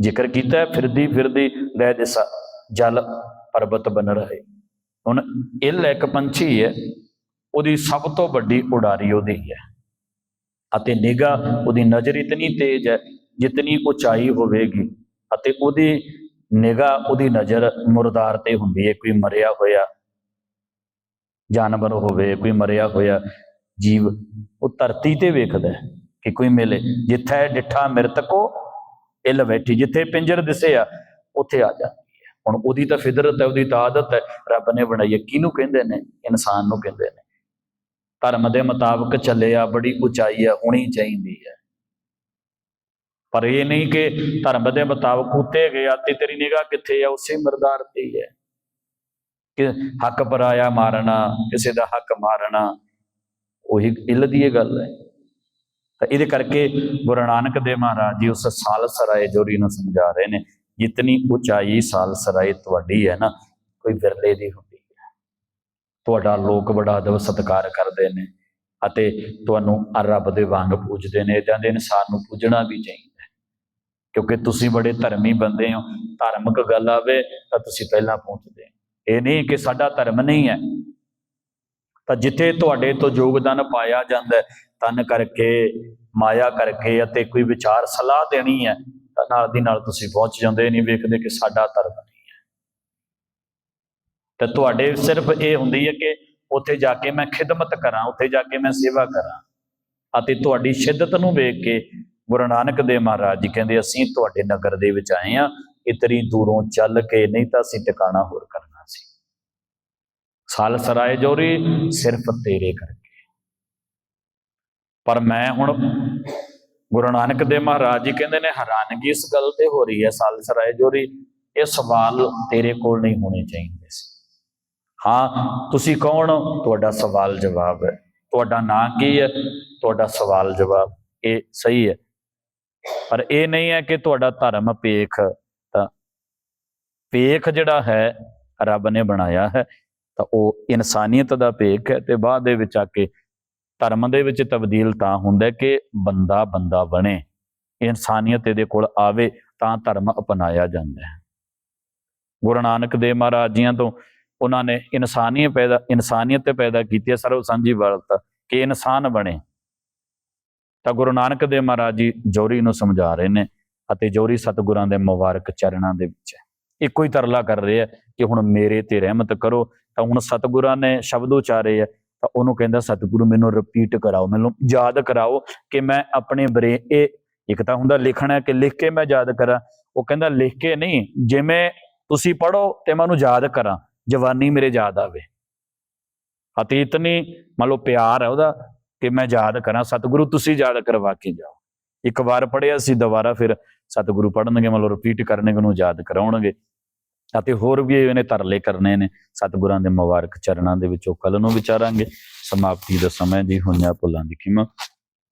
ਜ਼ਿਕਰ ਕੀਤਾ ਫਿਰਦੀ ਫਿਰਦੀ ਲੈ ਦਿਸ ਜਲ ਪਰਬਤ ਬਨ ਰਹੇ। ਹੁਣ ਇਹ ਇੱਕ ਪੰਛੀ ਹੈ, ਉਹਦੀ ਸਭ ਤੋਂ ਵੱਡੀ ਉਡਾਰੀ ਉਹਦੀ ਹੈ। ਅਤੇ ਨਿਗਾ ਉਹਦੀ ਨਜ਼ਰ ਇਤਨੀ ਤੇਜ਼ ਹੈ ਜਿਤਨੀ ਉਚਾਈ ਹੋਵੇਗੀ ਅਤੇ ਉਹਦੀ ਨਿਗਾ ਉਹਦੀ ਨਜ਼ਰ ਮੁਰਦਾਰ ਤੇ ਹੁੰਦੀ ਹੈ, ਕੋਈ ਮਰਿਆ ਹੋਇਆ ਜਾਨਵਰ ਹੋਵੇ, ਕੋਈ ਮਰਿਆ ਹੋਇਆ ਜੀਵ, ਉਹ ਧਰਤੀ ਤੇ ਵੇਖਦਾ ਕਿ ਕੋਈ ਮਿਲੇ। ਜਿੱਥੇ ਡਿੱਠਾ ਮਿਰਤਕੋ ਇਲ ਬੈਠੀ, ਜਿੱਥੇ ਪਿੰਜਰ ਦਿਸੇ ਆ ਉੱਥੇ ਆ ਜਾਂਦੀ ਹੈ। ਹੁਣ ਉਹਦੀ ਤਾਂ ਫਿਦਰਤ ਹੈ, ਉਹਦੀ ਤਾਂ ਆਦਤ ਹੈ। ਰੱਬ ਨੇ ਬਣਾਈ ਹੈ। ਕਿਹਨੂੰ ਕਹਿੰਦੇ ਨੇ? ਇਨਸਾਨ ਨੂੰ ਕਹਿੰਦੇ ਨੇ। ਧਰਮ ਦੇ ਮੁਤਾਬਕ ਚੱਲਿਆ, ਬੜੀ ਉਚਾਈ ਹੈ, ਹੋਣੀ ਚਾਹੀਦੀ ਹੈ। ਪਰ ਇਹ ਨਹੀਂ ਕਿ ਧਰਮ ਦੇ ਮੁਤਾਬਕ ਉੱਤੇ ਗਿਆ ਤੇ ਤੇਰੀ ਨਿਗਾਹ ਕਿੱਥੇ ਹੈ ਉਸੇ ਮਰਦਾਰ ਤੇ ਹੈ ਕਿ ਹੱਕ ਪਰਾਇਆ ਮਾਰਨਾ, ਕਿਸੇ ਦਾ ਹੱਕ ਮਾਰਨਾ, ਉਹੀ ਇੱਲ ਦੀ ਇਹ ਗੱਲ ਹੈ। ਤਾਂ ਇਹਦੇ ਕਰਕੇ ਗੁਰੂ ਨਾਨਕ ਦੇਵ ਮਹਾਰਾਜ ਜੀ ਉਸ ਸਾਲ ਸਰਾਏ ਜੋਰੀ ਨੂੰ ਸਮਝਾ ਰਹੇ ਨੇ, ਜਿਤਨੀ ਉਚਾਈ ਸਾਲ ਸਰਾਏ ਤੁਹਾਡੀ ਹੈ ਨਾ, ਕੋਈ ਵਿਰਲੇ ਦੀ ਹੁੰਦੀ ਤੁਹਾਡਾ ਲੋਕ ਬੜਾ ਅਦਬ ਸਤਿਕਾਰ ਕਰਦੇ ਨੇ ਅਤੇ ਤੁਹਾਨੂੰ ਰੱਬ ਦੇ ਵਾਂਗ ਪੂਜਦੇ ਨੇ ਇਦਾਂ ਦੇ ਇਨਸਾਨ ਨੂੰ ਪੂਜਣਾ ਵੀ ਚਾਹੀਦਾ ਕਿਉਂਕਿ ਤੁਸੀਂ ਬੜੇ ਧਰਮੀ ਬੰਦੇ ਹੋ, ਧਾਰਮਿਕ ਗੱਲ ਆਵੇ ਤਾਂ ਤੁਸੀਂ ਪਹਿਲਾਂ ਪਹੁੰਚਦੇ ਇਹ ਨਹੀਂ ਕਿ ਸਾਡਾ ਧਰਮ ਨਹੀਂ ਹੈ। ਤਾਂ ਜਿੱਥੇ ਤੁਹਾਡੇ ਤੋਂ ਯੋਗਦਾਨ ਪਾਇਆ ਜਾਂਦਾ ਤਨ ਕਰਕੇ, ਮਾਇਆ ਕਰਕੇ ਅਤੇ ਕੋਈ ਵਿਚਾਰ ਸਲਾਹ ਦੇਣੀ ਹੈ, ਤਾਂ ਨਾਲ ਦੀ ਨਾਲ ਤੁਸੀਂ ਪਹੁੰਚ ਜਾਂਦੇ ਨਹੀਂ, ਵੇਖਦੇ ਕਿ ਸਾਡਾ ਧਰਮ ਨਹੀਂ ਤੇ ਤੁਹਾਡੇ ਸਿਰਫ ਇਹ ਹੁੰਦੀ ਹੈ ਕਿ ਉੱਥੇ ਜਾ ਕੇ ਮੈਂ ਖਿਦਮਤ ਕਰਾਂ, ਉੱਥੇ ਜਾ ਕੇ ਮੈਂ ਸੇਵਾ ਕਰਾਂ। ਅਤੇ ਤੁਹਾਡੀ ਸ਼ਿੱਦਤ ਨੂੰ ਵੇਖ ਕੇ ਗੁਰੂ ਨਾਨਕ ਦੇਵ ਮਹਾਰਾਜ ਜੀ ਕਹਿੰਦੇ, ਅਸੀਂ ਤੁਹਾਡੇ ਨਗਰ ਦੇ ਵਿੱਚ ਆਏ ਆ ਇਤਨੀ ਦੂਰੋਂ ਚੱਲ ਕੇ ਨਹੀਂ ਤਾਂ ਅਸੀਂ ਟਿਕਾਣਾ ਹੋਰ ਕਰਨਾ ਸੀ। ਸਾਲ ਸਰਾਏ ਜੋਰੀ ਸਿਰਫ ਤੇਰੇ ਕਰਕੇ। ਪਰ ਮੈਂ ਹੁਣ ਗੁਰੂ ਨਾਨਕ ਦੇਵ ਮਹਾਰਾਜ ਜੀ ਕਹਿੰਦੇ ਨੇ, ਹੈਰਾਨਗੀ ਇਸ ਗੱਲ ਤੇ ਹੋ ਰਹੀ ਹੈ, ਸਾਲ ਸਰਾਏ ਜੋਰੀ ਇਹ ਸਵਾਲ ਤੇਰੇ ਕੋਲ ਨਹੀਂ ਹੋਣੇ ਚਾਹੀਦੇ ਸੀ। ਹਾਂ, ਤੁਸੀਂ ਕੌਣ ਹੋ? ਤੁਹਾਡਾ ਸਵਾਲ ਜਵਾਬ ਹੈ। ਤੁਹਾਡਾ ਨਾਂ ਕੀ ਹੈ? ਤੁਹਾਡਾ ਸਵਾਲ ਜਵਾਬ ਇਹ ਸਹੀ ਹੈ। ਪਰ ਇਹ ਨਹੀਂ ਹੈ ਕਿ ਤੁਹਾਡਾ ਧਰਮ ਪੇਖ ਤਾਂ ਪੇਖ ਜਿਹੜਾ ਹੈ, ਰੱਬ ਨੇ ਬਣਾਇਆ ਹੈ। ਤਾਂ ਉਹ ਇਨਸਾਨੀਅਤ ਦਾ ਪੇਖ ਹੈ ਤੇ ਬਾਅਦ ਦੇ ਵਿੱਚ ਆ ਕੇ ਧਰਮ ਦੇ ਵਿੱਚ ਤਬਦੀਲ ਤਾਂ ਹੁੰਦਾ ਕਿ ਬੰਦਾ ਬੰਦਾ ਬਣੇ। ਇਨਸਾਨੀਅਤ ਇਹਦੇ ਕੋਲ ਆਵੇ ਤਾਂ ਧਰਮ ਅਪਣਾਇਆ ਜਾਂਦਾ ਹੈ। ਗੁਰੂ ਨਾਨਕ ਦੇਵ ਮਹਾਰਾਜ ਜੀਆਂ ਤੋਂ ਉਹਨਾਂ ਨੇ ਇਨਸਾਨੀਅਤ ਪੈਦਾ, ਇਨਸਾਨੀਅਤ ਤੇ ਪੈਦਾ ਕੀਤੀ ਹੈ, ਸਰਵ ਸਾਂਝੀ ਵਾਲਤਾ ਕਿ ਇਨਸਾਨ ਬਣੇ। ਤਾਂ ਗੁਰੂ ਨਾਨਕ ਦੇਵ ਮਹਾਰਾਜ ਜੀ ਜੋਰੀ ਨੂੰ ਸਮਝਾ ਰਹੇ ਨੇ ਅਤੇ ਜੋਰੀ ਸਤਿਗੁਰਾਂ ਦੇ ਮੁਬਾਰਕ ਚਰਨਾਂ ਦੇ ਵਿੱਚ ਹੈ। ਇੱਕੋ ਹੀ ਤਰਲਾ ਕਰ ਰਹੇ ਹੈ ਕਿ ਹੁਣ ਮੇਰੇ ਤੇ ਰਹਿਮਤ ਕਰੋ। ਤਾਂ ਹੁਣ ਸਤਿਗੁਰਾਂ ਨੇ ਸ਼ਬਦ ਉਚਾਰੇ ਹੈ ਤਾਂ ਉਹਨੂੰ ਕਹਿੰਦਾ, ਸਤਿਗੁਰੂ, ਮੈਨੂੰ ਰਿਪੀਟ ਕਰਾਓ, ਮੈਨੂੰ ਯਾਦ ਕਰਾਓ ਕਿ ਮੈਂ ਆਪਣੇ ਬਰੇ ਇਹ ਇੱਕ ਤਾਂ ਹੁੰਦਾ ਲਿਖਣਾ ਕਿ ਲਿਖ ਕੇ ਮੈਂ ਯਾਦ ਕਰਾਂ। ਉਹ ਕਹਿੰਦਾ, ਲਿਖ ਕੇ ਨਹੀਂ, ਜਿਵੇਂ ਤੁਸੀਂ ਪੜੋ ਤੇ ਮੈਂ ਉਹਨੂੰ ਯਾਦ ਕਰਾਂ। ਜਵਾਨੀ ਮੇਰੇ ਯਾਦ ਆਵੇ। ਅਤੇ ਇਤਨੀ ਮੰਨ ਲਓ ਪਿਆਰ ਹੈ ਉਹਦਾ ਕਿ ਮੈਂ ਯਾਦ ਕਰਾਂ, ਸਤਿਗੁਰੂ ਤੁਸੀਂ ਯਾਦ ਕਰਵਾ ਕੇ ਜਾਓ। ਇੱਕ ਵਾਰ ਪੜਿਆ ਸੀ, ਦੁਬਾਰਾ ਫਿਰ ਸਤਿਗੁਰੂ ਪੜਨਗੇ ਮੰਨ ਲਓ ਰਿਪੀਟ ਕਰਨਗੇ, ਉਹਨੂੰ ਯਾਦ ਕਰਾਉਣਗੇ। ਅਤੇ ਹੋਰ ਵੀ ਇਹਨੇ ਤਰਲੇ ਕਰਨੇ ਨੇ, ਸਤਿਗੁਰਾਂ ਦੇ ਮੁਬਾਰਕ ਚਰਨਾਂ ਦੇ ਵਿੱਚੋਂ ਕੱਲ ਨੂੰ ਵਿਚਾਰਾਂਗੇ। ਸਮਾਪਤੀ ਦਾ ਸਮਾਂ ਦੀ ਹੋਈਆਂ ਭੁੱਲਾਂ ਦੀ ਖਿਮਾ।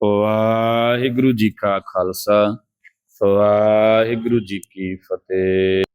ਵਾਹਿਗੁਰੂ ਜੀ ਕਾ ਖਾਲਸਾ, ਵਾਹਿਗੁਰੂ ਜੀ ਕੀ ਫਤਿਹ।